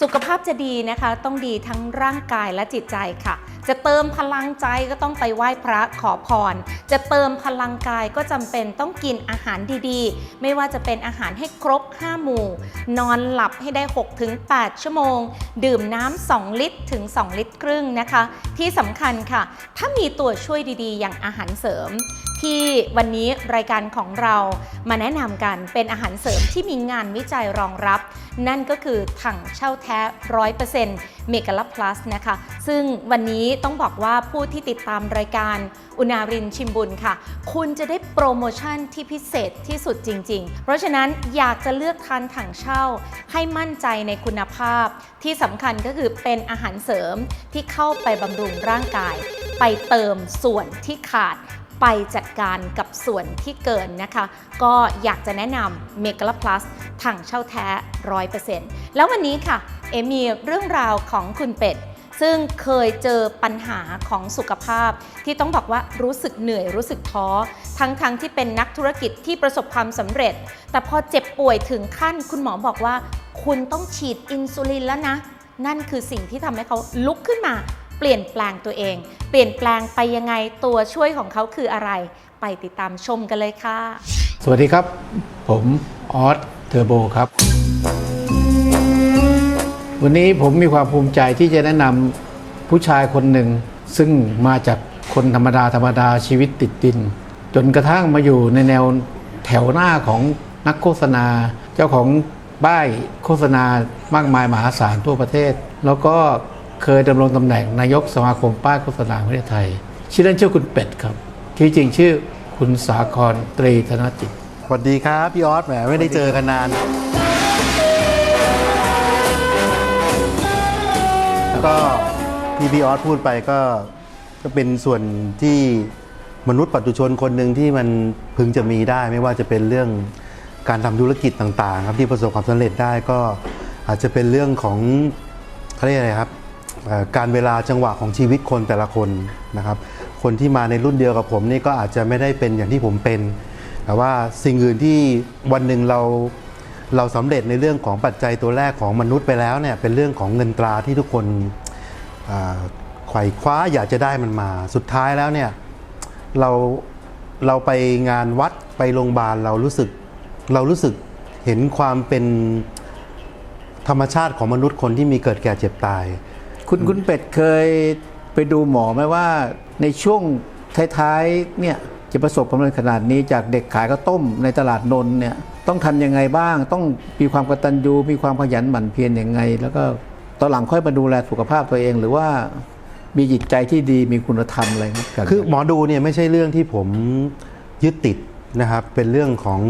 สุขภาพจะดีนะคะ ต้องดีทั้งร่างกายและจิตใจค่ะ จะเติมพลังใจก็ต้องไปไหว้พระขอพร จะเติมพลังกายก็จำเป็นต้องกินอาหารดีๆ ไม่ว่าจะเป็นอาหารให้ครบ 5 หมู่ นอนหลับให้ได้ 6-8 ชั่วโมง ดื่มน้ำ 2 ลิตรถึง 2 ลิตรครึ่งนะคะ ที่สำคัญค่ะ ถ้ามีตัวช่วยดีๆ อย่างอาหารเสริม ที่วันนี้รายการของเรามาแนะนำกันเป็นอาหารเสริมที่มีงานวิจัยรองรับ นั่นก็คือถังเช่าแท้100%เมกะลับพลัสนะคะ ซึ่งวันนี้ต้องบอกว่าผู้ที่ติดตามรายการอุณารินชิมบุญค่ะ คุณจะได้โปรโมชั่นที่พิเศษที่สุดจริง ๆ เพราะฉะนั้นอยากจะเลือกทานถังเช่า ให้มั่นใจในคุณภาพ ที่สำคัญก็คือเป็นอาหารเสริมที่เข้าไปบำรุงร่างกาย ไปเติมส่วนที่ขาด ไปจัดการกับส่วนที่เกินนะคะ ก็อยากจะแนะนำเมก a ล Plus ถังเช่าแท้ 100%แล้ววันนี้ค่ะ เอมีเรื่องราวของคุณเป็ดซึ่งเคยเจอปัญหาของสุขภาพ ที่ต้องบอกว่ารู้สึกเหนื่อยรู้สึกท้อ ทั้งๆทที่เป็นนักธุรกิจที่ประสบความสำเร็จ แต่พอเจ็บป่วยถึงขั้น คุณหมอบอกว่า คุณต้องฉีดอินซูลินแล้วนะ นั่นคือสิ่งที่ทำให้เขาลุกขึ้นมา เปลี่ยนแปลงตัวเอง เปลี่ยนแปลงไปยังไงตัวช่วยของเขาคืออะไร ไปติดตามชมกันเลยค่ะ สวัสดีครับ ผมออสเทอร์โบครับ วันนี้ผมมีความภูมิใจที่จะแนะนำผู้ชายคนหนึ่ง ซึ่งมาจากคนธรรมดาธรรมดาชีวิตติดดิน จนกระทั่งมาอยู่ในแนวแถวหน้าของนักโฆษณา เจ้าของป้ายโฆษณามากมายมหาศาลทั่วประเทศ แล้วก็ เคยดำรงตำแหน่งนายกสมาคมป้ายโฆษณาประเทศไทย ชื่อเล่นชื่อคุณเป็ดครับ ที่จริงชื่อคุณสาครตรีธนจิตสวัสดีครับ พี่ออสแหมไม่ได้เจอกันนาน ก็ที่พี่ออสพูดไปก็ก็เป็นส่วนที่มนุษย์ปัจจุชนคนหนึ่งที่มันพึงจะมีได้ ไม่ว่าจะเป็นเรื่องการทำธุรกิจต่าง ๆ ครับที่ประสบความสำเร็จได้ก็อาจจะเป็นเรื่องของเขาเรียกอะไรครับ การเวลาจังหวะของชีวิตคนแต่ละคนนะครับ คนที่มาในรุ่นเดียวกับผมนี่ก็อาจจะไม่ได้เป็นอย่างที่ผมเป็น แต่ว่าสิ่งอื่นที่วันหนึ่งเราเราสำเร็จในเรื่องของปัจจัยตัวแรกของมนุษย์ไปแล้วเนี่ยเป็นเรื่องของเงินตราที่ทุกคนไขว่คว้าอยากจะได้มันมา สุดท้ายแล้วเนี่ยเราเราไปงานวัดไปโรงพยาบาลเรารู้สึกเรารู้สึกเห็นความเป็นธรรมชาติของมนุษย์คนที่มีเกิดแก่เจ็บตาย คุณคุณเป็ดเคยไปดูหมอไหมว่า ในช่วงท้ายๆเนี่ยจะประสบความสำเร็จขนาดนี้จากเด็กขายข้าวต้มในตลาดนนท์เนี่ยต้องทำยังไงบ้าง ต้องมีความกตัญญูมีความขยันหมั่นเพียรยังไง แล้วก็ตอนหลังค่อยมาดูแลสุขภาพตัวเองหรือว่ามีจิตใจที่ดีมีคุณธรรมอะไรไหมรับคือหมอดูเนี่ยไม่ใช่เรื่องที่ผมยึดติดนะครับเป็นเรื่องของ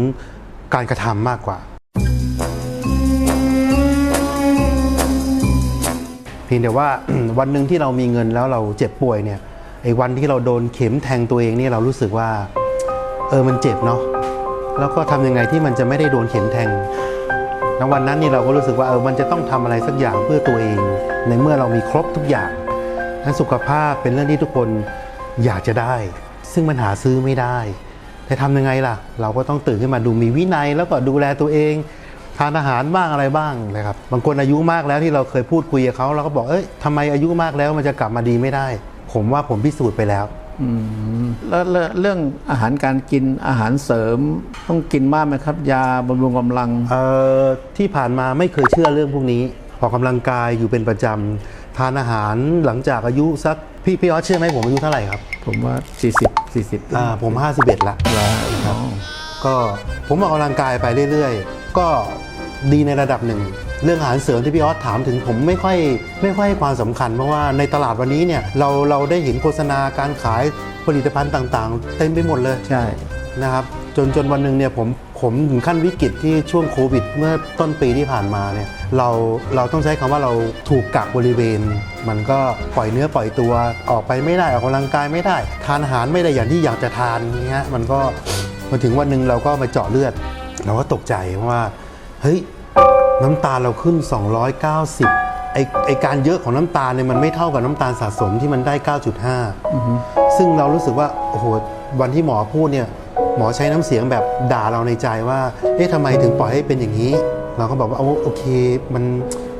การกระทำมากกว่า พียงแต่ว่าวันหนึ่งที่เรามีเงินแล้วเราเจ็บป่วยเนี่ยไอ้วันที่เราโดนเข็มแทงตัวเองนี่เรารู้สึกว่าเออมันเจ็บเนาะแล้วก็ทำยังไงที่มันจะไม่ได้โดนเข็มแทงแล้ววันนั้นนี่เราก็รู้สึกว่าเออมันจะต้องทำอะไรสักอย่างเพื่อตัวเอง ในเมื่อเรามีครบทุกอย่างนั้นสุขภาพเป็นเรื่องที่ทุกคนอยากจะได้ ซึ่งมันหาซื้อไม่ได้ แต่ทำยังไงล่ะ เราก็ต้องตื่นขึ้นมาดูมีวินัยแล้วก็ดูแลตัวเองานอาหารบ้างอะไรบ้างนะครับบางคนอายุมากแล้วที่เราเคยพูดคุยกับเขาเราก็บอกเอ้ยทำไมอายุมากแล้วมันจะกลับมาดีไม่ได้ ผมว่าผมพิสูจน์ไปแล้วอืมแล้วแล้วเรื่องอาหารการกินอาหารเสริมต้องกินมากไหมครับ ยาบำรุงกำลังเอ่อที่ผ่านมาไม่เคยเชื่อเรื่องพวกนี้ออกกำลังกายอยู่เป็นประจำทานอาหารหลังจากอายุสักพี่พี่ออสเชื่อไหมผมอายุเท่าไหร่ครับ ผมว่า 40 40อ่าผม 51ละแล้วครับก็ผมออกกำลังกายไปเรื่อย ๆ ก็ ดีในระดับหนึ่ง เรื่องอาหารเสริมที่พี่ออสถามถึงผมไม่ค่อยไม่ค่อยให้ความสำคัญ เพราะว่าในตลาดวันนี้เนี่ยเราเราได้เห็นโฆษณาการขายผลิตภัณฑ์ต่างๆ เต็มไปหมดเลยใช่นะครับจนจนวันหนึ่งเนี่ยผมผมถึงขั้นวิกฤตที่ช่วงโควิด เมื่อต้นปีที่ผ่านมาเนี่ยเราเราต้องใช้คำว่าเราถูกกักบริเวณ มันก็ปล่อยเนื้อปล่อยตัวออกไปไม่ได้ออกกำลังกายไม่ได้ ทานอาหารไม่ได้อย่างที่อยากจะทานเงี้ยมันก็มาถึงวันหนึ่งเราก็มาเจาะเลือด เราก็ตกใจเพราะว่า เฮ้ยน้ำตาลเราขึ้น 290ไอไอการเยอะของน้ำตาลเนี่ยมันไม่เท่ากับน้ำตาลสะสมที่มันได้ 9.5 ซึ่งเรารู้สึกว่าโอ้โหวันที่หมอพูดเนี่ยหมอใช้น้ำเสียงแบบด่าเราในใจว่า เอ๊ะทำไมถึงปล่อยให้เป็นอย่างนี้ เราก็บอกว่าโอเคมัน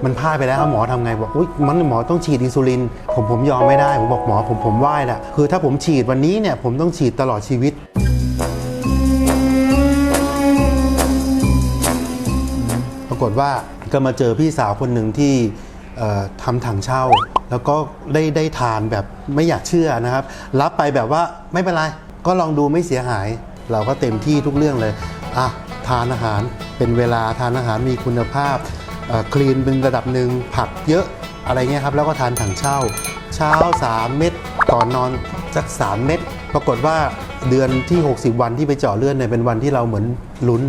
มันพลาดไปแล้วครับหมอทำไงบอกอุ้ยมันหมอต้องฉีดอินซูลิน ผมผมยอมไม่ได้ ผมบอกหมอผมผมไหว้แหละคือถ้าผมฉีดวันนี้เนี่ยผมต้องฉีดตลอดชีวิตากฏว่าก็มาเจอพี่สาวคนหนึ่งที่ทำถังเช่า แล้วก็ได้ได้ทานแบบไม่อยากเชื่อนะครับ รับไปแบบว่าไม่เป็นไร ก็ลองดูไม่เสียหาย เราก็เต็มที่ทุกเรื่องเลยอะทานอาหารเป็นเวลาทานอาหารมีคุณภาพคลีนเป็นระดับหนึ่งผักเยอะอะไรเงี้ยครับ แล้วก็ทานถังเช่า เช้า 3 เม็ดก่อนนอนสัก 3 เม็ดปรากฏว่าเดือนที่ 60 วันที่ไปเจาะเลือดเนี่ยเป็นวันที่เราเหมือนลุ้น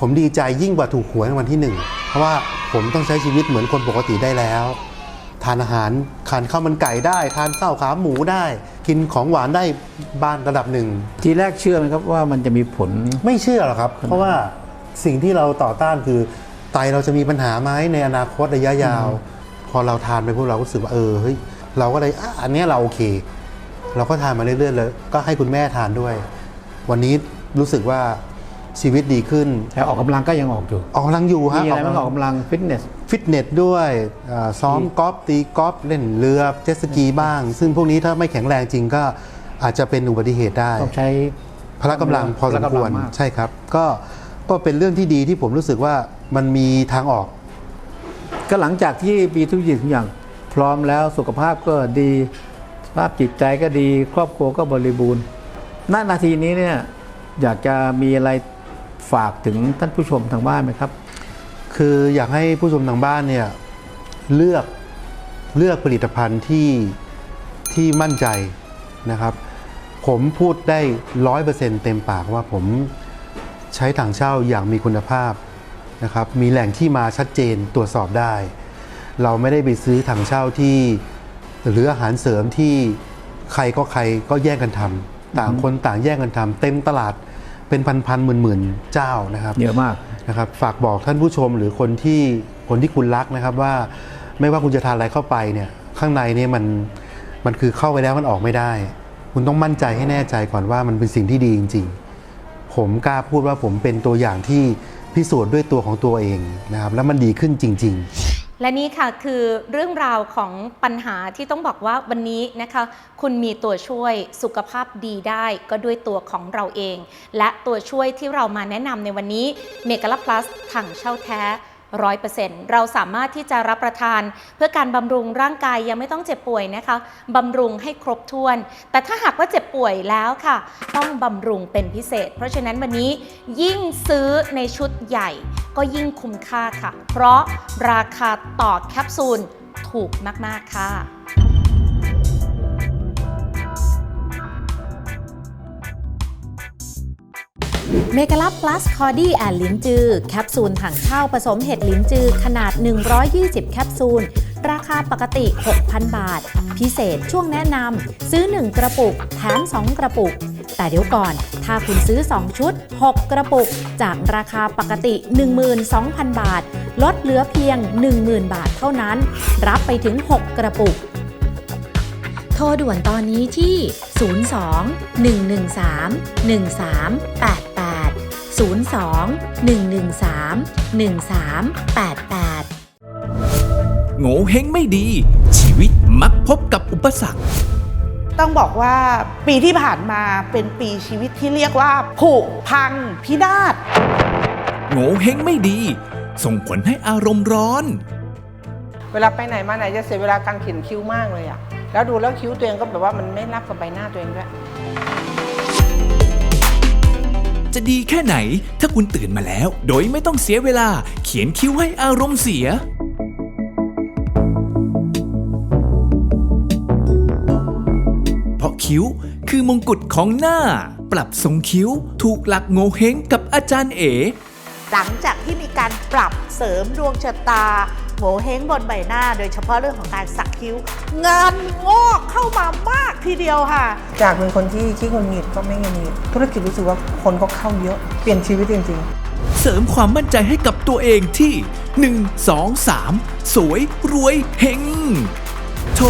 ผมดีใจยิ่งกว่าถูกหวยรางวัลที่หนึ่งเพราะว่าผมต้องใช้ชีวิตเหมือนคนปกติได้แล้ว ทานอาหารทานข้าวมันไก่ได้ ทานข้าวขาหมูได้ กินของหวานได้บ้านระดับหนึ่ง ทีแรกเชื่อไหมครับว่ามันจะมีผล ไม่เชื่อหรอกครับ เพราะว่าสิ่งที่เราต่อต้านคือไตเราจะมีปัญหาไหมในอนาคตระยะยาว พอเราทานไปพวกเราก็รู้สึกว่าเออเฮ้ยเราก็เลยอะอันเนี้ยเราโอเค เราก็ทานมาเรื่อยๆเลย ก็ให้คุณแม่ทานด้วย วันนี้รู้สึกว่า ชีวิตดีขึ้น แต่ออกกำลังก็ยังออกอยู่ออกกำลังอยู่ฮะมีอะไรบ้างออกกำลังฟิตเนส ฟิตเนสด้วยอ่าซ้อมกอล์ฟตีกอล์ฟเล่นเรือเจ็ตสกีบ้าง ซึ่งพวกนี้ถ้าไม่แข็งแรงจริงก็อาจจะเป็นอุบัติเหตุได้ ต้องใช้ พละกำลังพอสมควรพละกำลังมาก ใช่ครับ ก็ก็เป็นเรื่องที่ดีที่ผมรู้สึกว่ามันมีทางออก ก็หลังจากที่มีทุกสิ่งทุกอย่างพร้อมแล้วสุขภาพก็ดีสภาพจิตใจก็ดี ครอบครัวก็บริบูรณ์ณนาทีนี้เนี่ยอยากจะมีอะไร ฝากถึงท่านผู้ชมทางบ้านไหมครับ คืออยากให้ผู้ชมทางบ้านเนี่ยเลือกเลือกผลิตภัณฑ์ที่ที่มั่นใจนะครับ ผมพูดได้ร้อยเปอร์เซ็นต์เต็มปากว่าผมใช้ถังเช่าอย่างมีคุณภาพนะครับ มีแหล่งที่มาชัดเจนตรวจสอบได้ เราไม่ได้ไปซื้อถังเช่าที่ หรืออาหารเสริมที่ใครก็ใครก็แย่งกันทำต่างคนต่างแย่งกันทำเต็มตลาด เป็นพันๆหมื่นๆเจ้านะครับเยอะมากนะครับฝากบอกท่านผู้ชมหรือคนที่คนที่คุณรักนะครับว่าไม่ว่าคุณจะทานอะไรเข้าไปเนี่ยข้างในเนี่ยมันมันคือเข้าไปแล้วมันออกไม่ได้ คุณต้องมั่นใจให้แน่ใจก่อนว่ามันเป็นสิ่งที่ดีจริง ๆ ผมกล้าพูดว่าผมเป็นตัวอย่างที่พิสูจน์ด้วยตัวของตัวเองนะครับแล้วมันดีขึ้นจริง ๆ และนี่ค่ะคือเรื่องราวของปัญหาที่ต้องบอกว่าวันนี้นะคะ คุณมีตัวช่วยสุขภาพดีได้ก็ด้วยตัวของเราเอง และตัวช่วยที่เรามาแนะนำในวันนี้เมก a ล a พลัสถังเช่าแท้ ร้อยเปอร์เซ็นต์เราสามารถที่จะรับประทานเพื่อการบำรุงร่างกายยังไม่ต้องเจ็บป่วยนะคะบำรุงให้ครบถ้วน แต่ถ้าหากว่าเจ็บป่วยแล้วค่ะ ต้องบำรุงเป็นพิเศษ เพราะฉะนั้นวันนี้ยิ่งซื้อในชุดใหญ่ ก็ยิ่งคุ้มค่าค่ะ เพราะราคาต่อแคปซูลถูกมาก ๆ ค่ะ เมก a ล a พลัสคอดี้แอนลิ้นจือ แคปซูลถังเช่าผสมเห็ดลิ้นจือ ขนาด 120 แคปซูล ราคาปกติ 6,000 บาท พิเศษช่วงแนะนำซื้อ 1 กระปุก แถม 2 กระปุก แต่เดี๋ยวก่อน ถ้าคุณซื้อ 2 ชุด 6 กระปุก จากราคาปกติ 12,000 บาท ลดเหลือเพียง 10,000 บาทเท่านั้น รับไปถึง 6 กระปุก โทรด่วนตอนนี้ที่ 02 113 1388 02 113 1388 โง่เฮงไม่ดี ชีวิตมักพบกับอุปสรรค ต้องบอกว่าปีที่ผ่านมาเป็นปีชีวิตที่เรียกว่าผุพังพินาศโง่เฮงไม่ดี ส่งผลให้อารมณ์ร้อน เวลาไปไหนมาไหนจะเสียเวลาการเขียนคิ้วมากเลยอะแล้วดูแล้วคิ้วตัวเองก็แบบว่ามันไม่รับกับใบหน้าตัวเองด้วย จะดีแค่ไหน ถ้าคุณตื่นมาแล้ว โดยไม่ต้องเสียเวลา เขียนคิ้วให้อารมณ์เสียเพราะคิ้วคือมงกุฎของหน้า ปรับทรงคิ้ว ถูกหลักโงเฮงกับอาจารย์เอ๋หลังจากที่มีการปรับเสริมดวงชะตา โหเฮงบนใบหน้า โดยเฉพาะเรื่องของการสักคิ้ว งานงอกเข้ามามากทีเดียวค่ะ จากเป็นคนที่ขี้งุนงิดก็ไม่งุนงิดธุรกิจรู้สึกว่าคนก็เข้าเยอะ เปลี่ยนชีวิตจริง ๆ เสริมความมั่นใจให้กับตัวเองที่ 1 2 3 สวยรวยเฮงโทร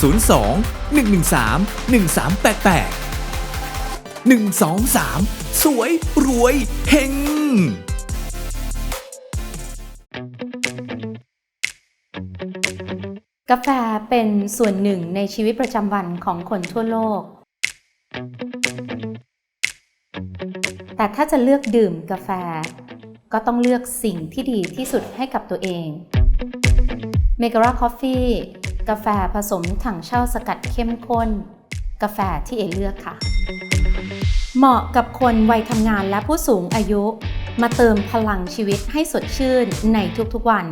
02 113 1388 123 สวยรวยเฮง กาแฟเป็นส่วนหนึ่งในชีวิตประจำวันของคนทั่วโลก แต่ถ้าจะเลือกดื่มกาแฟ ก็ต้องเลือกสิ่งที่ดีที่สุดให้กับตัวเอง m e g a r a Coffee กาแฟผสมถังเช่าสกัดเข้มข้น กาแฟที่เอเลือกค่ะ เหมาะกับคนวัยทำงานและผู้สูงอายุ มาเติมพลังชีวิตให้สดชื่นในทุกๆวัน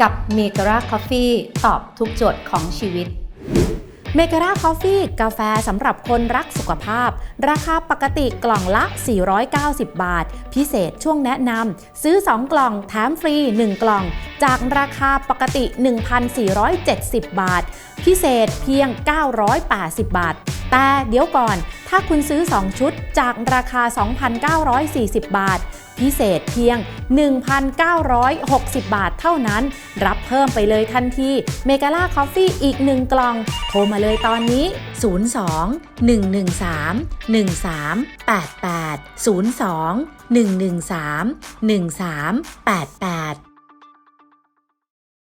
กับเมกราคอฟฟี่ตอบทุกโจทย์ของชีวิต เมก r a คอฟฟี่กาแฟสำหรับคนรักสุขภาพ ราคาปกติกล่องละ 490 บาท พิเศษช่วงแนะนำซื้อ 2 กล่องแถมฟรี 1 กล่อง จากราคาปกติ 1,470 บาท พิเศษเพียง 980 บาท แต่เดี๋ยวก่อน ถ้าคุณซื้อ 2 ชุดจากราคา 2,940 บาทพิเศษเพียง 1,960 บาทเท่านั้น รับเพิ่มไปเลยทันทีเมกาล่าคอฟฟี่อีก 1 กล่อง โทรมาเลยตอนนี้ 02 113 1388 02 113 1388